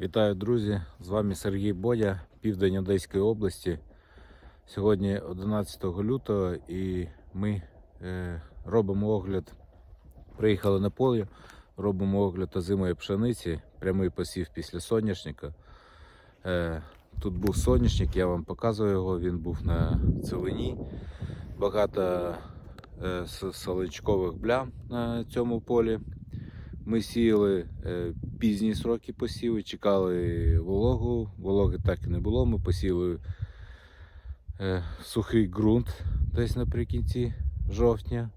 Вітаю, друзі! З вами Сергій Бодя, південь Одеської області. Сьогодні 11 лютого і ми е, робимо огляд. Приїхали на поле, робимо огляд озимої пшениці, прямий посів після соняшника. Е, тут був соняшник, я вам показую його, він був на цілині. Багато е, солончкових блям на цьому полі. Ми сіяли е, пізні сроки посіву, чекали вологу. Вологи так і не було. Ми посіяли е, сухий ґрунт десь наприкінці жовтня.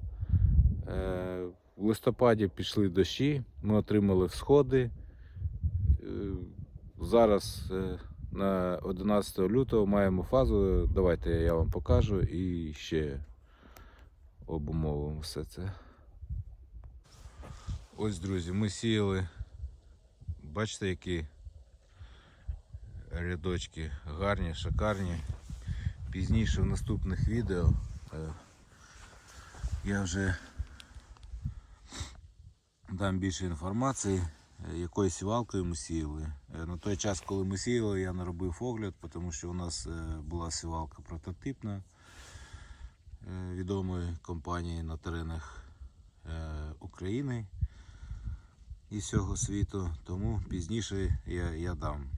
Е, в листопаді пішли дощі, ми отримали всходи. Е, зараз е, на 11 лютого маємо фазу. Давайте я вам покажу і ще обумовимо все це. Ось, друзі, ми сіяли. Бачите, які рядочки гарні, шикарні. Пізніше в наступних відео е, я вже дам більше інформації, е, якою сівалкою ми сіяли. Е, На той час, коли ми сіяли, я не робив огляд, тому що у нас була сівалка прототипна відомої компанії на теренах України і всього світу, тому пізніше я, я дам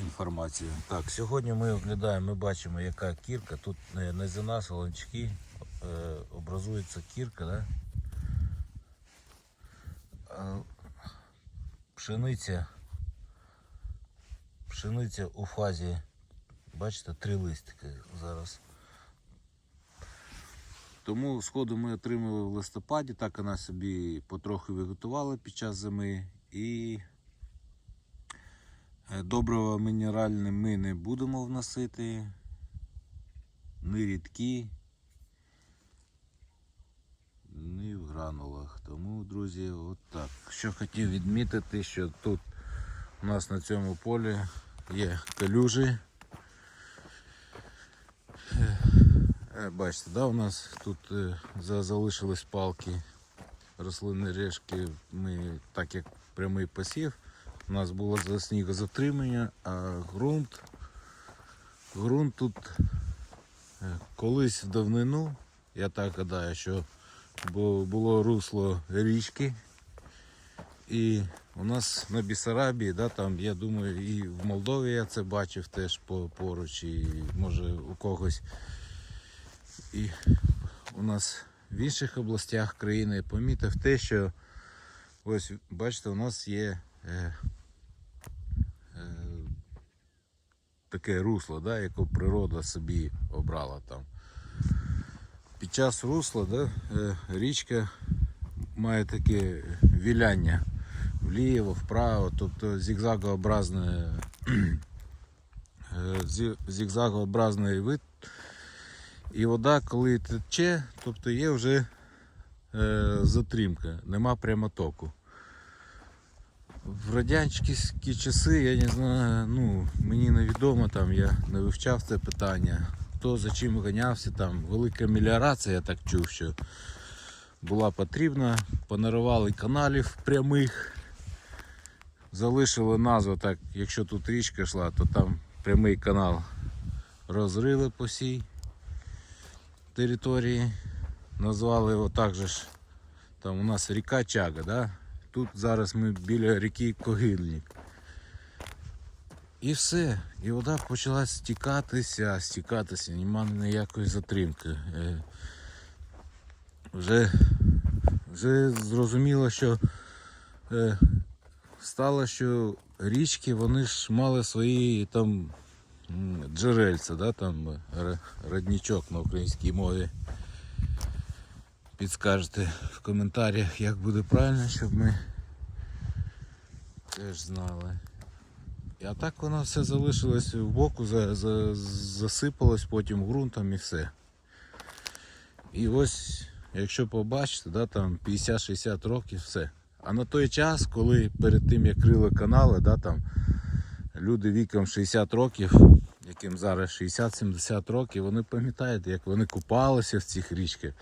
інформацію. Так, сьогодні ми оглядаємо, ми бачимо, яка кірка. Тут е, низина, солончки, е, образується кірка, да? Пшениця, пшениця у фазі, бачите, три листики зараз. Тому сходу ми отримали в листопаді, так вона собі потроху виготувала під час зими. І е, добрива мінеральне ми не будемо вносити. Ні рідкі, ні в гранулах. Тому, друзі, от так. Що хотів відмітити, що тут у нас на цьому полі є калюжі. Бачите, да, у нас тут е, залишились палки рослинні решки. Ми, так як прямий посів, у нас було за снігозатримання, а ґрунт, ґрунт тут е, колись в давнину, я так гадаю, що було русло річки. І у нас на Бісарабії, да, там, я думаю, і в Молдові я це бачив теж поруч, і може у когось і у нас в інших областях країни помітив те, що ось бачите, у нас є е, е, таке русло, да, яке природа собі обрала там. Під час русла да, е, річка має таке віляння вліво, вправо, тобто зігзагообразне, е, зігзагообразний вид і вода, коли тече, тобто є вже е, затримка, нема прямотоку. В радянські часи, я не знаю, ну, мені невідомо, там, я не вивчав це питання. Хто за чим ганявся, там велика меліорація, я так чув, що була потрібна. Понаривали каналів прямих. Залишили назву так, якщо тут річка йшла, то там прямий канал розрили по всій території. Назвали його так. Там у нас ріка Чага, да? Тут зараз ми біля ріки Когильник. І все. І вода почала стікатися, стікатися, нема ніякої затримки. Е, Вже, вже зрозуміло, що е, стало, що річки вони ж мали свої там м, джерельця, да, там е, р- родничок на українській мові. Підскажете в коментарях, як буде правильно, щоб ми теж знали. А так воно все залишилось в боку, за, за, засипалось потім ґрунтом і все. І ось, якщо побачите, да, там 50-60 років все. А на той час, коли перед тим як крили канали, да, там, люди віком 60 років, яким зараз 60-70 років, вони пам'ятають, як вони купалися в цих річках.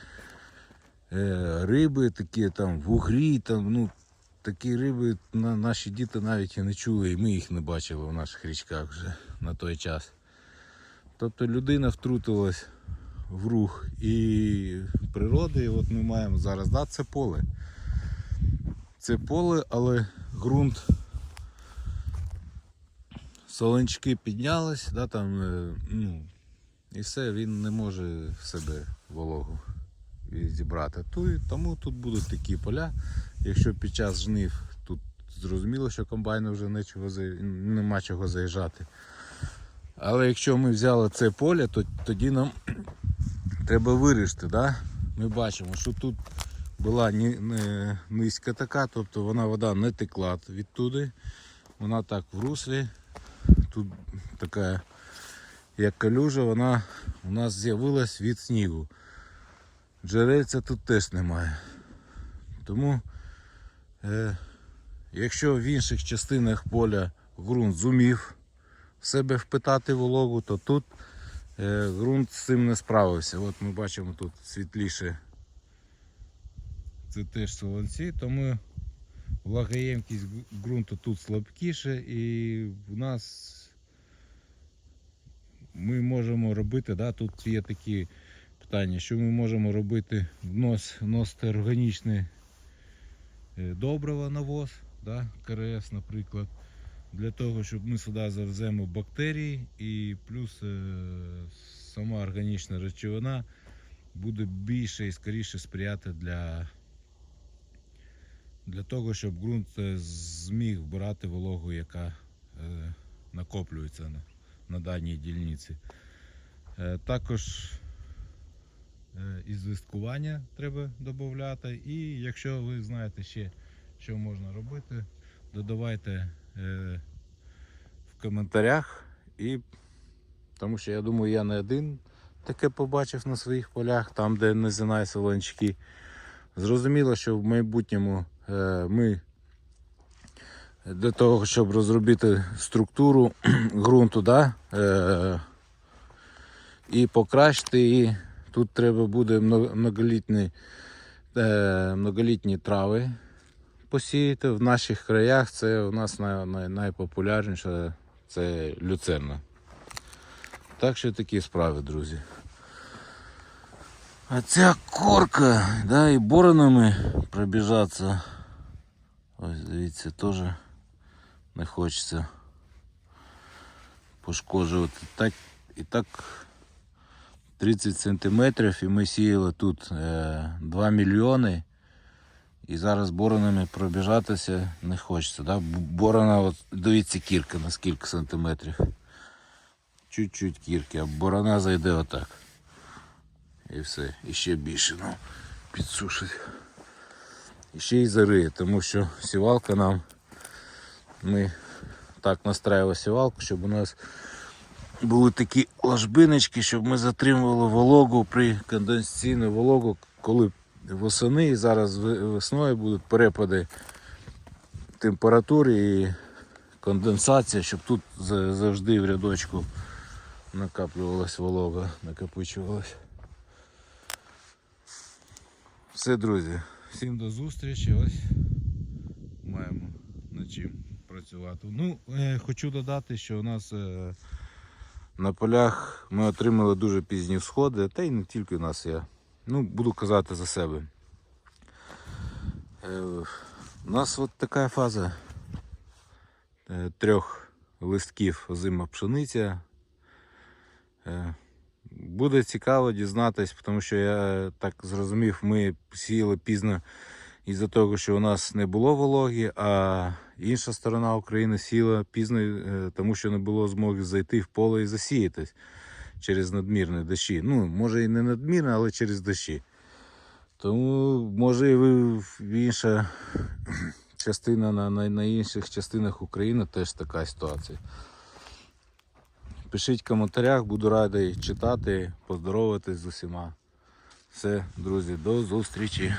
Е, риби такі там, вугрі, там, ну, такі риби на, наші діти навіть і не чули, і ми їх не бачили в наших річках вже на той час. Тобто людина втрутилась в рух і природи, і от ми маємо зараз, да, це поле. Це поле, але ґрунт солончики піднялись, да, там, е, ну, і все, він не може в себе вологу зібрати. Тому тут будуть такі поля. Якщо під час жнив тут зрозуміло, що комбайну вже нічого, нема чого заїжджати. Але якщо ми взяли це поле, то тоді нам треба вирішити. Да? Ми бачимо, що тут була низька така, тобто вона вода не текла відтуди. Вона так в руслі. Тут така як калюжа, вона у нас з'явилась від снігу. Джерельця тут теж немає. Тому, е, якщо в інших частинах поля ґрунт зумів в себе впитати вологу, то тут е, ґрунт з цим не справився. От ми бачимо тут світліше. Це теж солонці, тому влагоємкість ґрунту тут слабкіше і в нас ми можемо робити, да, тут є такі питання, що ми можемо робити, внос, вносити органічне е, добриво навоз, да, КРС, наприклад, для того, щоб ми сюди завеземо бактерії і плюс е, сама органічна речовина буде більше і скоріше сприяти для, для того, щоб ґрунт е, зміг вбирати вологу, яка накоплюється на, даній дільниці. Е, також е, із треба додати. І якщо ви знаєте ще, що можна робити, додавайте е, в коментарях. І, тому що я думаю, я не один таке побачив на своїх полях, там, де не зинає солончики. Зрозуміло, що в майбутньому ми для того, щоб розробити структуру ґрунту, да, е, і покращити її. Тут треба буде многолітні, е, многолітні трави посіяти. В наших краях це у нас най, най, найпопулярніше це люцерна. Так що такі справи, друзі. А ця корка, да, і боронами пробіжатися. Ось дивіться, теж не хочеться пошкоджувати. Так, і так 30 сантиметрів і ми сіяли тут е, 2 мільйони. І зараз боронами пробіжатися не хочеться. Да? Борона, от, дивіться кірка на скільки сантиметрів. Чуть-чуть кірки, а борона зайде отак. І все. І ще більше ну, підсушить. І ще й зариє, тому що сівалка нам. Ми так настраювали сівалку, щоб у нас були такі ложбиночки, щоб ми затримували вологу при конденсаційну вологу, коли восени і зараз весною будуть перепади температури і конденсація, щоб тут завжди в рядочку накаплювалась волога, накопичувалась. Все, друзі, всім до зустрічі. Ось маємо над чим працювати. Ну, е, хочу додати, що у нас е, на полях ми отримали дуже пізні всходи, та й не тільки у нас я. Ну, буду казати за себе. Е, у нас от така фаза трьох листків озима пшениця. Буде цікаво дізнатись, тому що я так зрозумів, ми сіяли пізно із-за того, що у нас не було вологи, а інша сторона України сіла пізно, е, тому що не було змоги зайти в поле і засіятись через надмірні дощі. Ну, може і не надмірно, але через дощі. Тому може і інша частина на, на, на інших частинах України теж така ситуація. Пишіть в коментарях, буду радий читати, поздороватись з усіма. Все, друзі, до зустрічі.